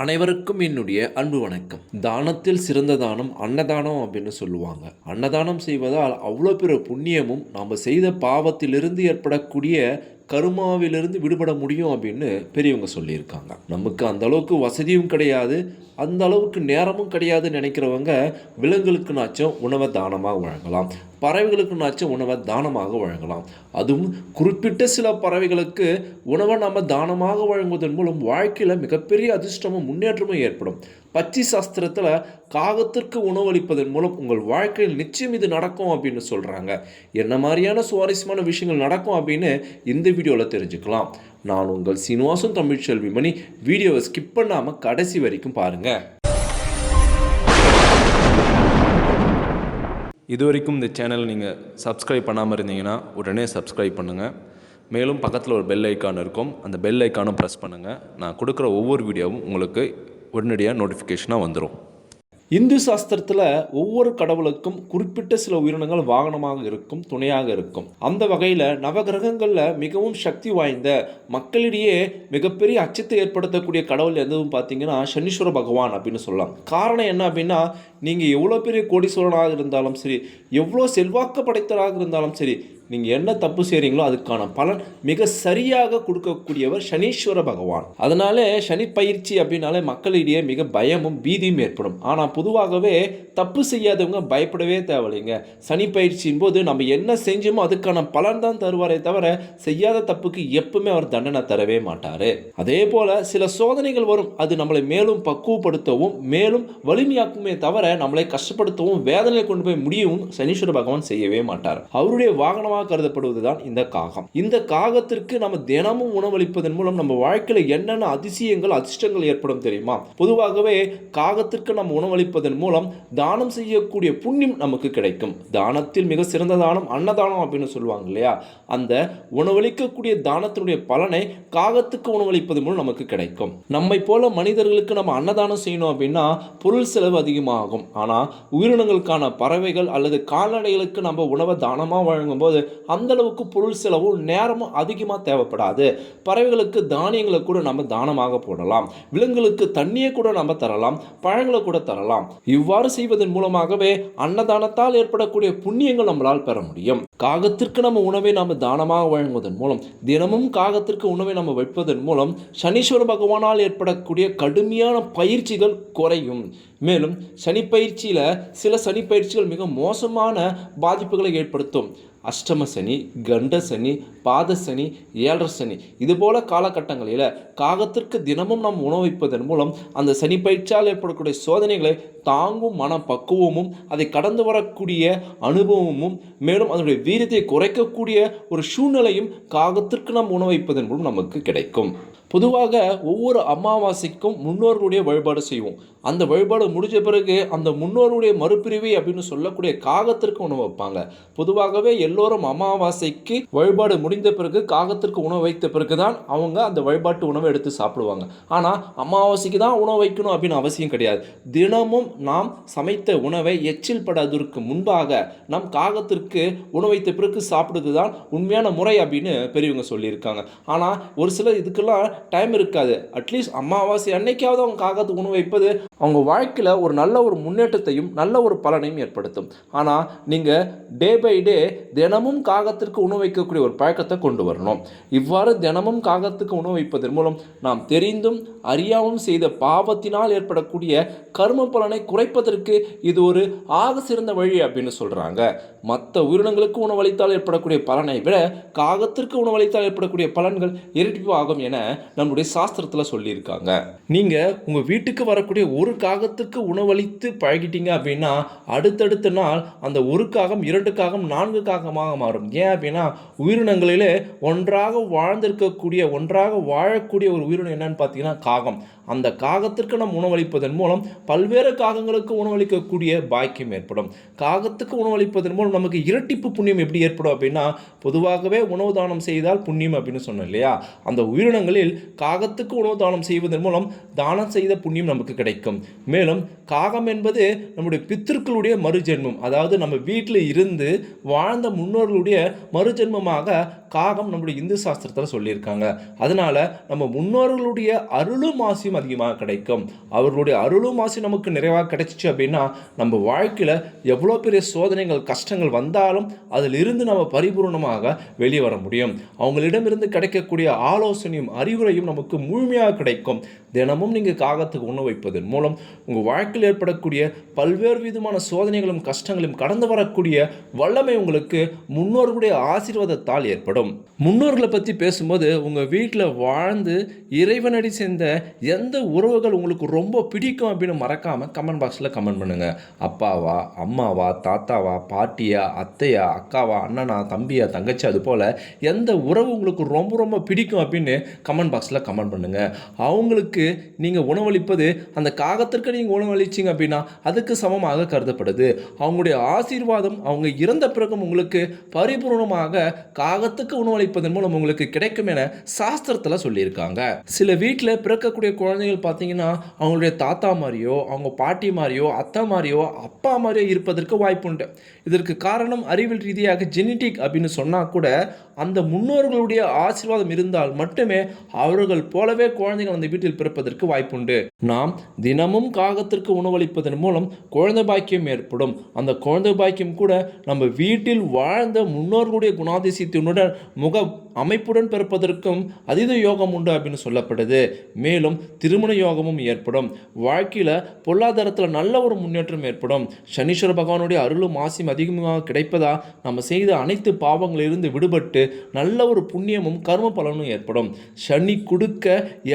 அனைவருக்கும் என்னுடைய அன்பு வணக்கம். தானத்தில் சிறந்த தானம் அன்னதானம் அப்படின்னு சொல்லுவாங்க. அன்னதானம் செய்வதால் அவ்வளோ பெரிய புண்ணியமும் நாம் செய்த பாவத்திலிருந்து ஏற்படக்கூடிய கருமாவிலிருந்து விடுபட முடியும் அப்படின்னு பெரியவங்க சொல்லியிருக்காங்க. நமக்கு அந்த அளவுக்கு வசதியும் கிடையாது. அந்த அளவுக்கு நேரமும் கிடையாதுன்னு நினைக்கிறவங்க விலங்குகளுக்குனாச்சும் உணவை தானமாக வழங்கலாம். பறவைகளுக்குனாச்சும் உணவை தானமாக வழங்கலாம். அதுவும் குறிப்பிட்ட சில பறவைகளுக்கு உணவை நம்ம தானமாக வழங்குவதன் மூலம் வாழ்க்கையில் மிகப்பெரிய அதிர்ஷ்டமும் முன்னேற்றமும் ஏற்படும். பச்சி சாஸ்திரத்தில் காகத்திற்கு உணவளிப்பதன் மூலம் உங்கள் வாழ்க்கையில் நிச்சயம் இது நடக்கும் அப்படின்னு சொல்கிறாங்க என்ன மாதிரியான சுவாரஸ்யமான விஷயங்கள் நடக்கும் அப்படின்னு இந்த வீடியோவில் தெரிஞ்சுக்கலாம். நான் உங்கள் சீனிவாசன் தமிழ்ச்செல்வி மணி. வீடியோவை ஸ்கிப் பண்ணாமல் கடைசி வரைக்கும் பாருங்கள் இது வரைக்கும் இந்த சேனல் நீங்கள் சப்ஸ்கிரைப் பண்ணாமல் இருந்தீங்கன்னா உடனே சப்ஸ்கிரைப் பண்ணுங்கள் மேலும் பக்கத்தில் ஒரு பெல் ஐக்கான் இருக்கும். அந்த பெல் ஐக்கானும் ப்ரெஸ் பண்ணுங்கள் நான் கொடுக்குற ஒவ்வொரு வீடியோவும் உங்களுக்கு உடனடியாக நோட்டிஃபிகேஷனாக வந்துடும் இந்து சாஸ்திரத்தில் ஒவ்வொரு கடவுளுக்கும் குறிப்பிட்ட சில உயிரினங்கள் வாகனமாக இருக்கும் துணையாக இருக்கும். அந்த வகையில் நவகிரகங்களில் மிகவும் சக்தி வாய்ந்த மக்களிடையே மிகப்பெரிய அச்சத்தை ஏற்படுத்தக்கூடிய கடவுள் எதுவும் பார்த்தீங்கன்னா சனீஸ்வர பகவான் அப்படின்னு சொல்லலாம். காரணம் என்ன அப்படின்னா நீங்கள் எவ்வளோ பெரிய கோடீஸ்வரனாக இருந்தாலும் சரி எவ்வளோ செல்வாக்கு படைத்தராக இருந்தாலும் சரி நீங்கள் என்ன தப்பு செய்கிறீங்களோ அதுக்கான பலன் மிக சரியாக கொடுக்கக்கூடியவர் சனீஸ்வர பகவான். அதனாலே சனி பயிற்சி அப்படின்னாலே மக்களிடையே மிக பயமும் பீதியும் ஏற்படும். ஆனால் பொதுவாகவே தப்பு செய்யாதவங்க பயப்படவே தேவையில்லைங்க. சனி பயிற்சியின் போது நம்ம என்ன செஞ்சோமோ அதுக்கான பலன் தான் தருவாரே தவிர செய்யாத தப்புக்கு எப்பவுமே அவர் தண்டனை தரவே மாட்டார். அதே போல் சில சோதனைகள் வரும். அது நம்மளை மேலும் பக்குவப்படுத்தவும் மேலும் வலிமையாக்குமே தவிர நம்மளை கஷ்டப்படுத்தவும் வேதனையை கொண்டு போய் முடியவும் சனீஸ்வர பகவான் செய்யவே மாட்டார். அவருடைய வாகனம் கருதப்படுவது தான் இந்த காகம். இந்த காகத்திற்கு நம்ம தினமும் உணவளிப்பதன் மூலம் நம்ம வாழ்க்கையில் என்னென்ன அதிசயங்கள் அதிர்ஷ்டங்கள் ஏற்படும் தெரியுமா? பொதுவாகவே காகத்திற்கு நம்ம உணவளிப்பதன் மூலம் தானம் செய்யக்கூடிய புண்ணியம் நமக்கு கிடைக்கும். தானத்தில் மிக சிறந்த தானம் அன்னதானம் அப்படின்னு சொல்லுவாங்க இல்லையா? அந்த உணவளிக்கக்கூடிய தானத்தினுடைய பலனை காகத்துக்கு உணவளிப்பது மூலம் நமக்கு கிடைக்கும். நம்மை போல மனிதர்களுக்கு நம்ம அன்னதானம் செய்யணும் அப்படின்னா பொருள் செலவு அதிகமாகும். ஆனால் உயிரினங்களுக்கான பறவைகள் அல்லது கால்நடைகளுக்கு நம்ம உணவை தானமாக வழங்கும்போது அந்தளவுக்கு பொருள் செலவும் நேரமும் அதிகமாக தேவைப்படாது. பறவைகளுக்கு தானியங்களை கூட நம்ம தானமாக போடலாம். விலங்குகளுக்கு தண்ணியை கூட நம்ம தரலாம். பழங்களை கூட தரலாம். இவ்வாறு செய்வதன் மூலமாகவே அன்னதானத்தால் ஏற்படக்கூடிய புண்ணியங்கள் நம்மளால் பெற முடியும். காகத்திற்கு நம்ம உணவை நாம் தானமாக வழங்குவதன் மூலம் தினமும் காகத்திற்கு உணவை நம்ம வைப்பதன் மூலம் சனீஸ்வர பகவானால் ஏற்படக்கூடிய கடுமையான பயிற்சிகள் குறையும். மேலும் சனி பயிற்சியில் சில சனி பயிற்சிகள் மிக மோசமான பாதிப்புகளை ஏற்படுத்தும். அஷ்டம சனி கண்ட சனி பாத சனி ஏழரை சனி. இதுபோல காலகட்டங்களில் காகத்திற்கு தினமும் நாம் உணவிப்பதன் மூலம் அந்த சனி பயிற்சியால் ஏற்படக்கூடிய சோதனைகளை தாங்கும் மன பக்குவமும் அதை கடந்து வரக்கூடிய அனுபவமும் மேலும் அதனுடைய வீரியத்தை குறைக்கக்கூடிய ஒரு சூழ்நிலையும் காகத்திற்கு நாம் உணவைப்பதன் மூலம் நமக்கு கிடைக்கும். பொதுவாக ஒவ்வொரு அமாவாசைக்கும் முன்னோர்களுடைய வழிபாடு செய்வோம். அந்த வழிபாடு முடிஞ்ச பிறகு அந்த முன்னோருடைய மறுபிரிவை அப்படின்னு சொல்லக்கூடிய காகத்திற்கு உணவு வைப்பாங்க. பொதுவாகவே எல்லோரும் அமாவாசைக்கு வழிபாடு முடிந்த பிறகு காகத்திற்கு உணவு வைத்த பிறகு தான் அவங்க அந்த வழிபாட்டு உணவை எடுத்து சாப்பிடுவாங்க. ஆனால் அமாவாசைக்கு தான் உணவு வைக்கணும் அப்படின்னு அவசியம் கிடையாது. தினமும் நாம் சமைத்த உணவை எச்சில் படாததற்கு முன்பாக நம் காகத்திற்கு உணவு வைத்த பிறகு சாப்பிடுறது தான் உண்மையான முறை அப்படின்னு பெரியவங்க சொல்லியிருக்காங்க. ஆனால் ஒரு சிலர் இதுக்கெல்லாம் டைம் இருக்காது. அட்லீஸ்ட் அமாவாசை அன்னைக்காவது அவங்க காகத்துக்கு உணவு வைப்பது அவங்க வாழ்க்கையில் ஒரு நல்ல ஒரு முன்னேற்றத்தையும் நல்ல ஒரு பலனையும் ஏற்படுத்தும். ஆனால் நீங்கள் டே பை டே தினமும் காகத்திற்கு உணவு வைக்கக்கூடிய ஒரு பழக்கத்தை கொண்டு வரணும். இவ்வாறு தினமும் காகத்துக்கு உணவு வைப்பதன் மூலம் நாம் தெரிந்தும் அறியாமல் செய்த பாவத்தினால் ஏற்படக்கூடிய கர்ம பலனை குறைப்பதற்கு இது ஒரு ஆக சிறந்த வழி அப்படின்னு சொல்கிறாங்க மற்ற உயிரினங்களுக்கு உணவளித்தால் ஏற்படக்கூடிய பலனை விட காகத்திற்கு உணவளித்தால் ஏற்படக்கூடிய பலன்கள் இரட்டிப்பு ஆகும் என நம்முடைய சாஸ்திரத்தில் சொல்லியிருக்காங்க. நீங்கள் உங்கள் வீட்டுக்கு வரக்கூடிய ஒரு ஒரு காகத்துக்கு உணவளித்து பழகிட்டீங்க அப்படின்னா அடுத்தடுத்த நாள் அந்த ஒரு காகம் இரண்டு காகம் நான்கு காகமாக மாறும். ஏன் அப்படின்னா உயிரினங்களிலே ஒன்றாக வாழ்ந்திருக்கக்கூடிய ஒன்றாக வாழக்கூடிய ஒரு உயிரினம் என்னன்னு பார்த்தீங்கன்னா காகம். அந்த காகத்திற்கு நாம் உணவளிப்பதன் மூலம் பல்வேறு காகங்களுக்கு உணவளிக்கக்கூடிய பாக்கியம் ஏற்படும். காகத்துக்கு உணவளிப்பதன் மூலம் நமக்கு இரட்டிப்பு புண்ணியம் எப்படி ஏற்படும் அப்படின்னா பொதுவாகவே உணவு தானம் செய்தால் புண்ணியம் அப்படின்னு சொன்னோம் இல்லையா? அந்த உயிரினங்களில் காகத்துக்கு உணவு தானம் செய்வதன் மூலம் தானம் செய்த புண்ணியம் நமக்கு கிடைக்கும். மேலும் காகம் என்பது நம்முடைய பித்திருக்களுடைய மறுஜென்மம். அதாவது நம்ம வீட்டில் இருந்து வாழ்ந்த முன்னோர்களுடைய மறுஜென்மமாக காகம் நம்முடைய இந்து சாஸ்திரத்தில் சொல்லியிருக்காங்க. அதனால் நம்ம முன்னோர்களுடைய அருளும் ஆசியும் ஆசியும் அதிகமாக கிடைக்கும். அவர்களுடைய அருளும் ஆசி நமக்கு நிறைவாக கிடைச்சிச்சு அப்படின்னா நம்ம வாழ்க்கையில் எவ்வளோ பெரிய சோதனைகள் கஷ்டங்கள் வந்தாலும் அதில் இருந்து நம்ம பரிபூர்ணமாக வெளியே வர முடியும். அவங்களிடமிருந்து கிடைக்கக்கூடிய ஆலோசனையும் அறிவுரையும் நமக்கு முழுமையாக கிடைக்கும். தினமும் நீங்கள் காகத்துக்கு உணவு வைப்பதன் மூலம் உங்கள் வாழ்க்கையில் ஏற்படக்கூடிய பல்வேறு விதமான சோதனைகளும் கஷ்டங்களும் கடந்து வரக்கூடிய வல்லமை உங்களுக்கு முன்னோர்களுடைய ஆசீர்வாதத்தால் ஏற்படும். முன்னோர்களை பற்றி பேசும்போது உங்கள் வீட்டில் வாழ்ந்து இறைவனடி சேர்ந்த எந்த உறவுகள் உங்களுக்கு ரொம்ப பிடிக்கும் அப்படின்னு மறக்காமல் கமெண்ட் பாக்ஸில் கமெண்ட் பண்ணுங்கள் அப்பாவா அம்மாவா தாத்தாவா பாட்டியா அத்தையா அக்காவா அண்ணனா தம்பியா தங்கச்சி அது போல் எந்த உறவு உங்களுக்கு ரொம்ப ரொம்ப பிடிக்கும் அப்படின்னு கமெண்ட் பாக்ஸில் கமெண்ட் பண்ணுங்கள் அவங்களுக்கு நீங்கள் உணவளிப்பது அந்த காகத்திற்கு நீங்கள் உணவளிச்சிங்க அப்படின்னா அதுக்கு சமமாக கருதப்படுது. அவங்களுடைய ஆசீர்வாதம் அவங்க இறந்த பிறகும் உங்களுக்கு பரிபூர்ணமாக காகத்துக்கு உணவளிப்பதன் மூலம் உங்களுக்கு கிடைக்கும் என சாஸ்திரத்தில் சொல்லியிருக்காங்க. சில வீட்டில் பிறக்கக்கூடிய குழந்தை குழந்தைகள் பார்த்தீங்கன்னா அவங்களுடைய தாத்தா மாதிரியோ அவங்க பாட்டி மாதிரியோ அத்தை மாதிரியோ அப்பா மாதிரியோ இருப்பதற்கு வாய்ப்புண்டு இதற்கு காரணம் அறிவியல் ரீதியாக ஜெனட்டிக் அப்படின்னு சொன்னால் கூட அந்த முன்னோர்களுடைய ஆசீர்வாதம் இருந்தால் மட்டுமே அவர்கள் போலவே குழந்தைகள் அந்த வீட்டில் பிறப்பதற்கு வாய்ப்புண்டு நாம் தினமும் காகத்திற்கு உணவளிப்பதன் மூலம் குழந்தை பாக்கியம் ஏற்படும். அந்த குழந்தை பாக்கியம் கூட நம்ம வீட்டில் வாழ்ந்த முன்னோர்களுடைய குணாதிசயத்தினுடன் முக அமைப்புடன் பிறப்பதற்கும் அதீத யோகம் உண்டு அப்படின்னு சொல்லப்படுது. மேலும் திருமண யோகமும் ஏற்படும். வாழ்க்கையில் பொருளாதாரத்தில் நல்ல ஒரு முன்னேற்றம் ஏற்படும். சனீஸ்வர பகவானுடைய அருளும் ஆசியும் அதிகமாக கிடைப்பதா? நம்ம செய்த அனைத்து பாவங்களிலிருந்து விடுபட்டு நல்ல ஒரு புண்ணியமும் கர்ம பலனும் ஏற்படும். சனி கொடுக்க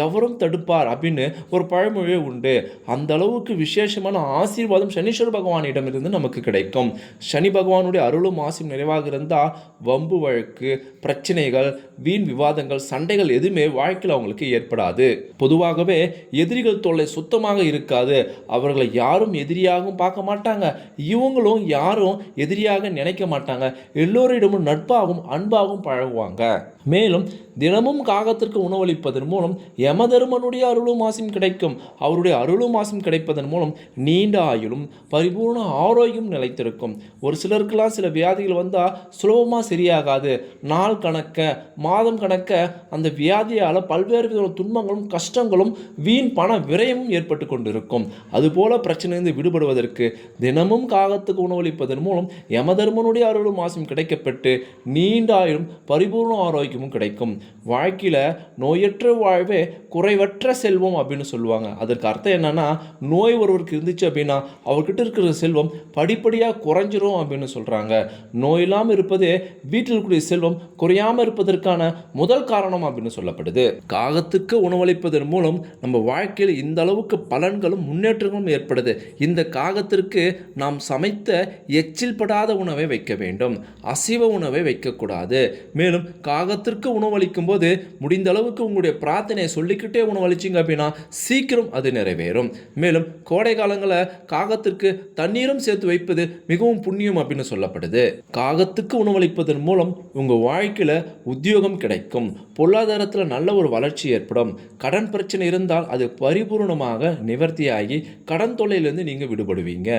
எவரும் தடுப்பார் அப்படின்னு ஒரு பழமொழியே உண்டு. அந்த அளவுக்கு விசேஷமான ஆசீர்வாதம் சனீஸ்வர பகவானிடமிருந்து நமக்கு கிடைக்கும். சனி பகவானுடைய அருளும் ஆசியும் நிறைவாக இருந்தால் வம்பு வழக்கு பிரச்சனைகள் வீண் விவாதங்கள் சண்டைகள் எதுவுமே வாழ்க்கையில் அவங்களுக்கு ஏற்படாது. பொதுவாகவே எதிரிகள் தொல்லை சுத்தமாக இருக்காது. அவர்களை யாரும் எதிரியாகவும் பார்க்க மாட்டாங்க. இவங்களும் யாரும் எதிரியாக நினைக்க மாட்டாங்க. எல்லோரிடமும் நட்பாகவும் அன்பாகவும் பழகுவாங்க. மேலும் தினமும் காகத்திற்கு உணவளிப்பதன் மூலம் யமதர்மனுடைய அருளும் ஆசையும் கிடைக்கும். அவருடைய அருளும் ஆசையும் கிடைப்பதன் மூலம் நீண்ட ஆயுளும் பரிபூர்ண ஆரோக்கியம் நிலைத்திருக்கும். ஒரு சிலருக்கெல்லாம் சில வியாதிகள் வந்தால் சுலபமாக சரியாகாது. நாள் கணக்க மாதம் கணக்க அந்த வியாதியால் பல்வேறு விதமான துன்பங்களும் கஷ்டங்களும் வீண் பண விரயமும் ஏற்பட்டு கொண்டிருக்கும். அதுபோல பிரச்சனையிலிருந்து விடுபடுவதற்கு தினமும் காகத்துக்கு உணவளிப்பதன் மூலம் யமதர்மனுடைய அருளும் ஆசையும் கிடைக்கப்பட்டு நீண்ட ஆயுளும் பரிபூர்ண ஆரோக்கியமும் கிடைக்கும். வாழ்க்கையில் நோயற்ற வாழ்வே குறைவற்ற செல்வம் அப்படின்னு சொல்லுவாங்க. அதற்கு அர்த்தம் என்னென்னா நோய் ஒருவருக்கு இருந்துச்சு அப்படின்னா அவர்கிட்ட இருக்கிற செல்வம் படிப்படியாக குறைஞ்சிரும் அப்படின்னு சொல்கிறாங்க நோய் இல்லாமல் இருப்பதே வீட்டில் இருக்கக்கூடிய செல்வம் குறையாமல் இருப்பதற்கான முதல் காரணம் அப்படின்னு சொல்லப்படுது. காகத்துக்கு உணவளிப்பதன் மூலம் நம்ம வாழ்க்கையில் இந்த அளவுக்கு பலன்களும் முன்னேற்றங்களும் ஏற்படுது. இந்த காகத்திற்கு நாம் சமைத்த எச்சில் படாத உணவை வைக்க வேண்டும். அசைவ உணவை வைக்கக்கூடாது. மேலும் காகத்திற்கு உணவளிக்கும் போது முடிந்த அளவுக்கு உங்களுடைய பிரார்த்தனையை சொல்லிக்கிட்டே உணவளிச்சிங்க அப்படின்னா சீக்கிரம் அது நிறைவேறும். மேலும் கோடை காலங்களில் காகத்திற்கு தண்ணீரும் சேர்த்து வைப்பது மிகவும் புண்ணியம் அப்படின்னு சொல்லப்படுது. காகத்துக்கு உணவளிப்பதன் மூலம் உங்கள் வாழ்க்கையில் உத்தியோகம் கிடைக்கும். பொருளாதாரத்தில் நல்ல ஒரு வளர்ச்சி ஏற்படும். கடன் பிரச்சனை இருந்தால் அது பரிபூர்ணமாக நிவர்த்தியாகி கடன் தொல்லையிலிருந்து நீங்கள் விடுபடுவீங்க.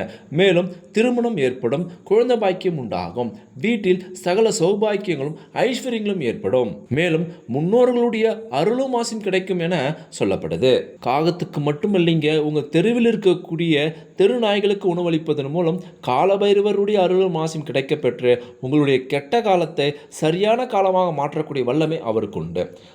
மேலும் திருமணம் ஏற்படும் குழந்தை பாக்கியம் உண்டாகும். வீட்டில் சகல சௌபாக்கியங்களும் ஐஸ்வர்யங்களும் ஏற்படும். மேலும் முன்னோர்களுடைய அருளும் ஆசையும் கிடைக்கும் என சொல்லப்படுது. காகத்துக்கு மட்டும் இல்லைங்க உங்கள் தெருவில் இருக்கக்கூடிய தெரு நாய்களுக்கு உணவளிப்பதன் மூலம் காலபைரவருடைய அருளும் ஆசையும் கிடைக்கப்பெற்று உங்களுடைய கெட்ட காலத்தை சரியான காலமாக மாற்றக்கூடிய வல்லமை அவருக்கு உண்டு.